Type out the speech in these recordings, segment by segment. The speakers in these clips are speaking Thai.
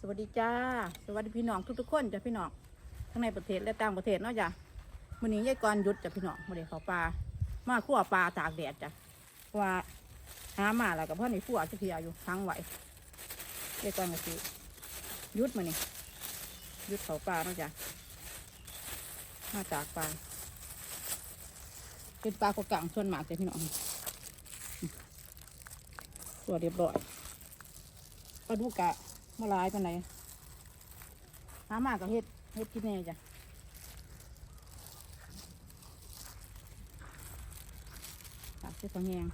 สวัสดีจ้า สวัสดีพี่น้องทุกๆคนจ้ะพี่น้องทั้งในประเทศและต่างประเทศเนาะจ้ะวันนี้ยายกรหยุดจ้ะพี่น้องมาเดี๋ยวเขาปลามาขั่วปลาตากแดดจ้ะว่าหามาแล้วกับพ่อในขั่วจะเพียอยู่ทั้งไหวยายกรก็สิหยุดมานี่หยุดเขาปลาเนาะจ้ะมาจากปลาเป็นปลากระกังส่วนมากจ้ะพี่น้องตัวเรียบร้อยปลาดุกก มาลายกันไหนหามากกับเฮ็ดเฮ็ดกินแน่จ้ะตักเสื้อผ้าแหง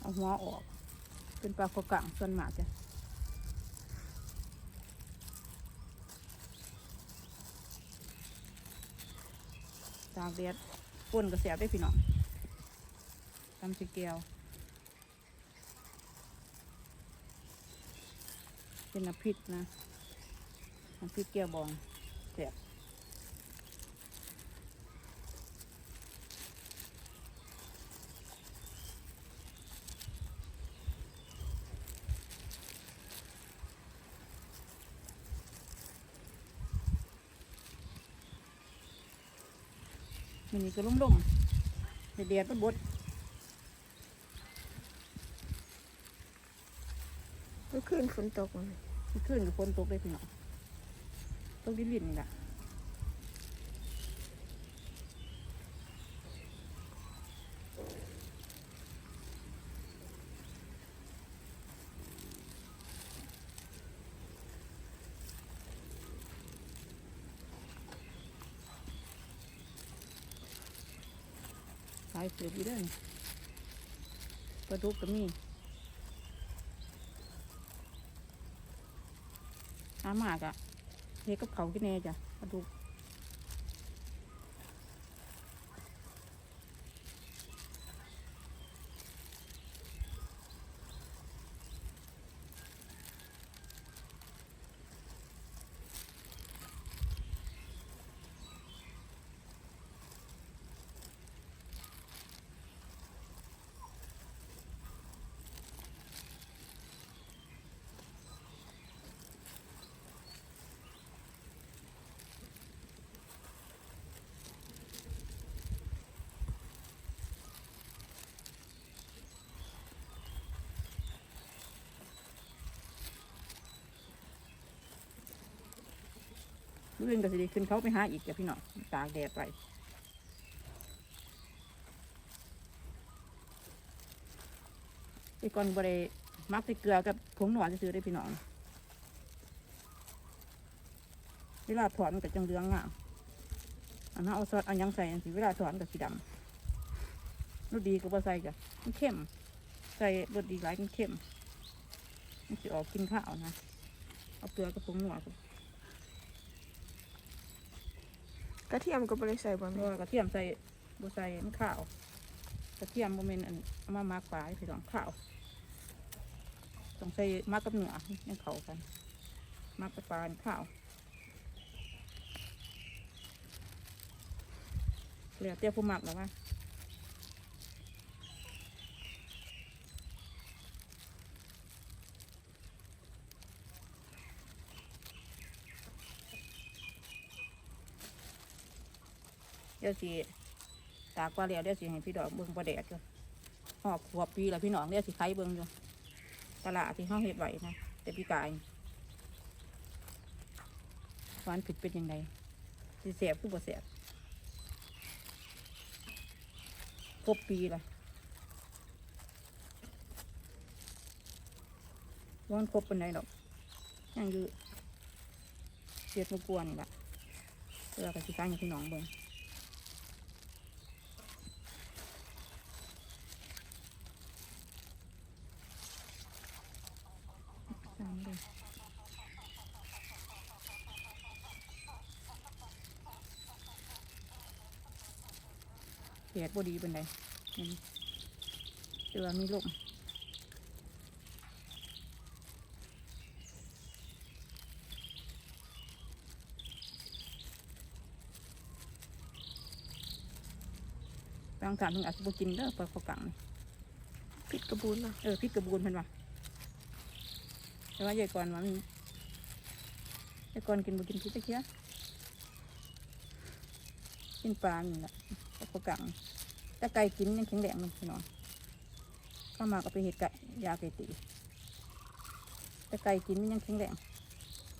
เอาหัวออก เป็นปลาโคกังส่วนมากจ้ะ ตากแดดป่นกระเสียได้พี่น้องตำสีเกลียวเป็นน้ำพริกนะน้ำพริกเกลียวบองเสียบ มันนี่ก็ลุ่มๆเดือดๆบดเมื่อคืนฝนตกมั้ยๆมันขึ้นกับฝนตกเลยพี่น้องตกดินลินนี่แหละ เดี๋ยวพี่เด้อนี่ปลาดุกก็มีหามากอะเฮ็ดกับเขากินแน่จ้ะปลาดุก มื้ออื่นก็สิได้ขึ้นเขาไปหาอีกจ้ะพี่น้องตากแดดไปไอ้ก่อนบ่ได้มักใส่เกลือกับผงหนวดซื้อได้พี่น้องเวลาถอดมันก็จังเลืองงามอันนั้นเอาซอสอันยังใส่อันสิเวลาถอดมันก็สีดำรสดีก็บ่ใส่จ้ะมันเข้ม ใส่รสดีหลายมันเข้มมันสิออกกินข้าวนะ เอาเกลือกับผงหนวด กระเทียมก็บริใส่บ่เพแม่กระเทียมใส่บใส่มันข้าวกระเทียมโมเมนอันเอามามักปลาพี่น้องข้าวต้องใส่มักกับเนื้อให้เข้ากันมักกับปลาข้าวเหลือเตี้ยผู้หมักแล้วว่า ดี๋ยวสิตากว่าแล้วเดี๋ยวสิให้พี่ดอกเบิ่งประแดดอยู่หอบหัวปีแล้วพี่น้องเดี๋ยวสิไข่เบิ่งอยู่ตลาดที่ห้องเห็ดไหวนะแต่พี่กายหวานผิดเป็นยังไงสิเสียบคือบ่เสียบครบปีละวานครบเป็นไงดอกยังอยู่เสียดมากวนนี่ละเพื่อกับสิการอย่างพี่น้องเบิ่ง ดิแดดบดีเป็นไดเตือมีลมบางสารเพิ่งอาจจะบ่กินเด้อปลาขอกังนี่พิษกระบูนเนาะเออพิษกระบูนเพิ่นว่า แต่ว่ายายก่อนว่ามันยายก่อนกินบ่กินพิษตะเคียกินปลานี่แหละปลาเขากังแต่ไก่กินยังแข็งแรงเลยพี่น้องเข้ามาก็ไปเห็ดไก่ยาไก่ตีแต่ไก่กินมันยังแข็งแรง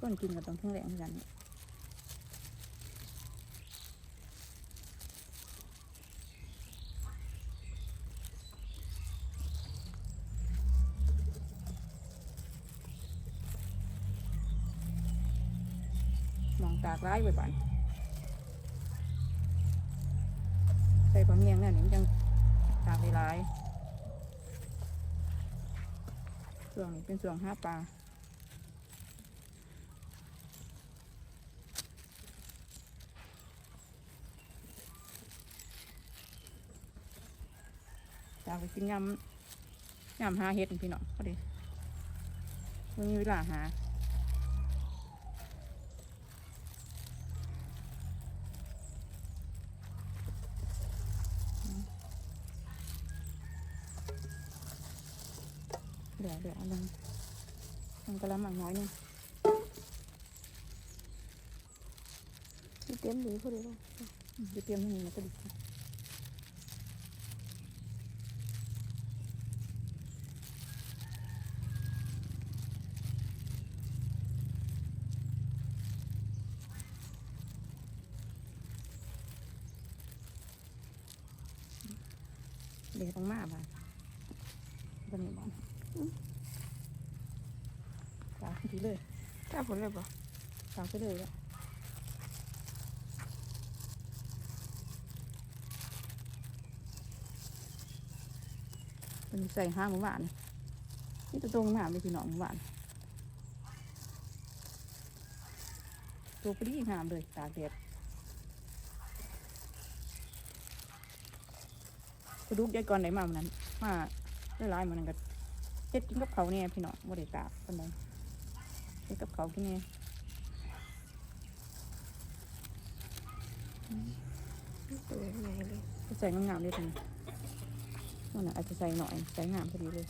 ต้นกินก็ต้องแข็งแรงเหมือนกันากร้ายไปบ้านใส่ปลาเมียงเนี่ยนี่มันยังตากได้ร้ายส่วงนี้เป็นส่วงห้าปลาตากไปกินยำยำหาเห็ดนี่พี่น้องพอดีไม่มีเวลาหา เดี๋ยวเดี๋ยวอันนึงมันกระมังน้อยหนึงที่เต็มหรือพอดีเนาะอืมเดี๋ยวเตรียมให้มันก็ดีเดี๋ยวต้องมาบ่ะก็นี่บ้าน ตากทีเลยถ้าผลเลยบ่ตากไปเลยละเป็นใส่ห้าหมูหวานนี่ตัวตรงหมาเลยพี่น้องหมูหวานตัวปรีงามเลยตากแดดกระดูกยายก่อนไหนมาวันนั้นมาได้หลายๆมันนก็ เฮ็ดกินกับเขาวเนี่ยพี่น้องบ่ได้ตากปานใดเฮ็ดกับเขาวกินเนี่ยตัวใหญ่เลยใส่งามๆเลยทีนี้นั่นน่ะอาจจะใส่หน่อยใส่งามพอดีเลย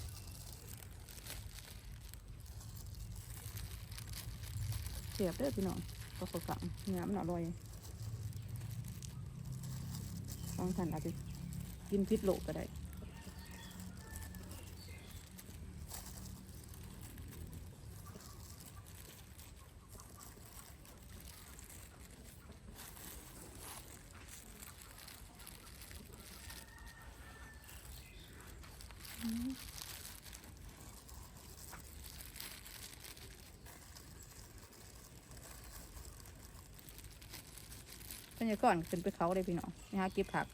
เสียบเด้อพี่น้องก็ขอฝังเนื้อมันอร่อยบางท่านอาจจะกินพิษโลกก็ได้ บรรยากาศขึ้นไปเขาเลยพี่น้องนะฮะเก็บผัก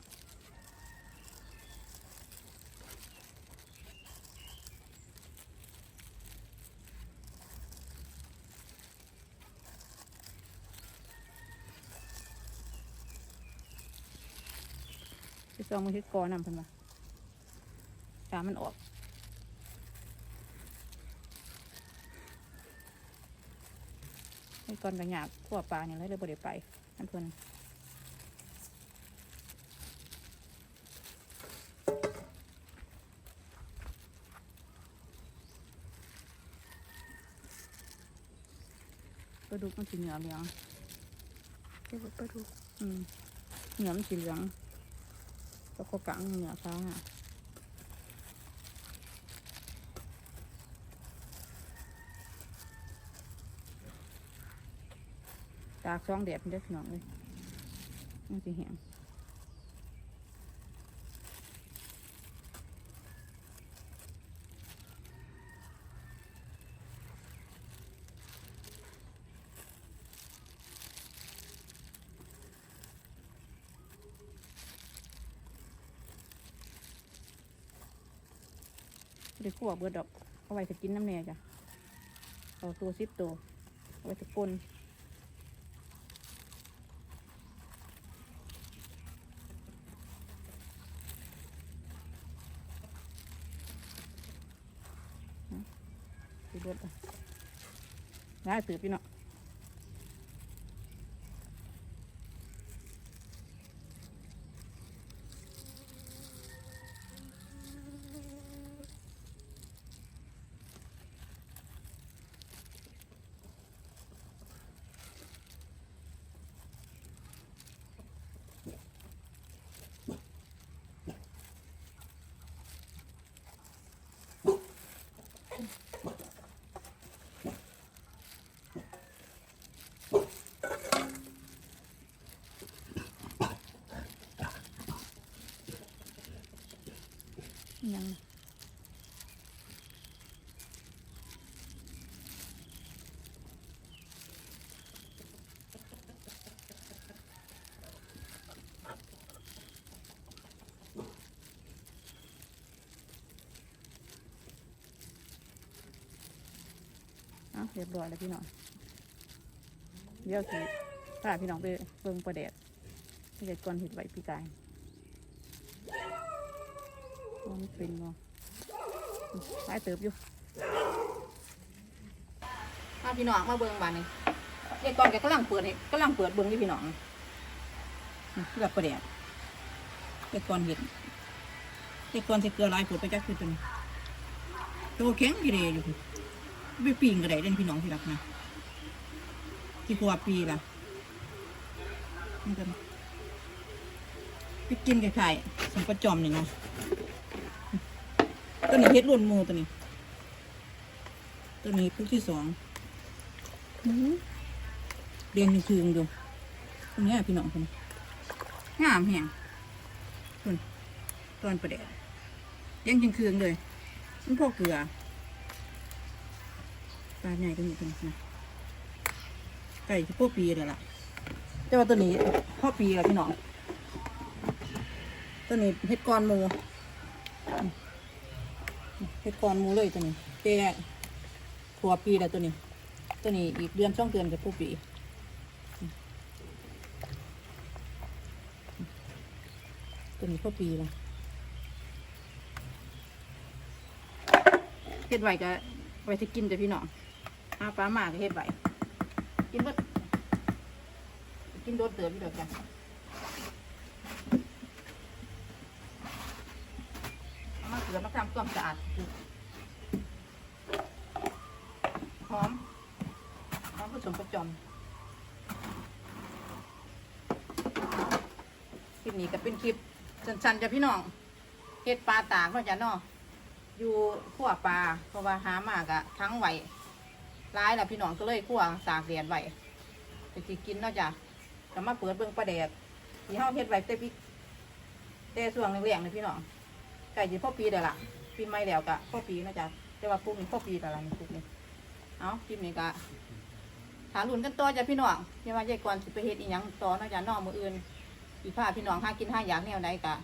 ไปซองมือเฮ็ดกอนำเพิ่นว่าตามันออกไอ้ก่อนกันยากขั้วปลาเนี่ยเลยเลยบ่ได้ไปนั่นเพิ่น ลาดุกมันสีเหนือเหลืองเดี๋ยวไปดูอืมเหนือมันสีเหลืองแล้วก็กลางเหนือฟ้าอะตากซองแดดมันได้อพี่น้องเลยมันสีแห้ง วเบิดดอก เอาไว้จะกินน้ำแน่จ้ะเอาตัวซิปตัวเอาไว้จะปนสิเบิดอะได้ตือพี่เนาะ nhân อ่ะเรียบร้อยแล้วพี่น้อง เดี๋ยวสิพาพี่น้องไปเบิ่งประเดดที่เด็ดก่อนเห็ดไว้พี่กายมันเป็นบ่หลายเติบอยู่พาพี่น้องมาเบิ่งบ้านนี้เด็ดก่อนแกกำลังเปิดให้กำลังเปิดเบิ่งที่พี่น้องนี่คือแบบประเดดเด็ดก่อนเห็ดเด็ดก่อนใส่เกลือลายผดไปจักคือตัวนี้ตัวแข็งกี่เดอยู่ไปปีนก็ไดเล่นพี่น้องที่รักนะ ที่กลัวปีล่ะนี่กันไปกินกับไข่สังประจอมนี่นะตัวนี้เฮ็ดรุ่นมูตัวนี้ ตัวนี้พวกที่สองอื้อหือเรียงคืนๆดูตรงนี้พี่น้องคนงามแห่งคนตอนประเดี๋ยวเรียงคืนๆเลยมันพวกเกลือปลาใหญ่ก็มีตัวนี้น ไก่พ่อปีเลยล่ะแต่ว่าตัวนี้พ่อปีละพี่น้องตัวนี้เห็ดกอนหมูอืมเห็ดกอนหมูเลยตัวนี้แต่ถั่วปีแล้วตัวนี้ ตัวนี้อีกเดือนช่องเดือนจะพ่อปีอืมตัวนี้พ่อปีละเห็ดไว้ก็ไว้ที่กินแต่พี่น้องอาปลาหมากเฮ็ดไว้ กินเบิดกินโดดเติบอยู่ดอกจ้ะมาเกลือมาทำความสะอาดหอมหอมผสมประจอมคลิปนี้ก็เป็นคลิปสั้นๆจ้ะพี่น้องเฮ็ดปลาตากเนาะจ้ะเนาะอยู่ขั้วปลาเพราะว่าหามากอะทั้งไหว ร้ายแหล้วพี่น้องก็เลยคั่วสากแดดไว้ไปสิกินเนาะจ้ะก็มาเปิดเบิ่งปลาแดดที่เฮาเฮ็ดไว้แต่ปีแต่ส่วงแรงเลยพี่น้องไก่สิพ่อปีเด้อล่ะปีใหม่แล้วก็พ่อปีเนาะจ้ะแต่ว่าปลูกนี่พ่อปีแล้วล่ะนี่ปลูกนี่เอาคลิปนี้ก็ถามหลุนกันต่อจ้ะพี่น้องอย่าว่าใหญ่ก่อนสิไปเฮ็ดอีหยังต่อเนาะจ้ะนอกมืออื่นสิพาพี่น้องหากินห้าอยากแนวใดก็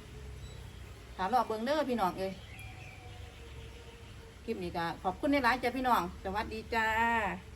ถามรอบเบิ่งเด้อพี่น้องเอ้ย ลิปนี้ก็ขอบคุณในหลายจ้ะพี่น้อง สวัสดีจ้า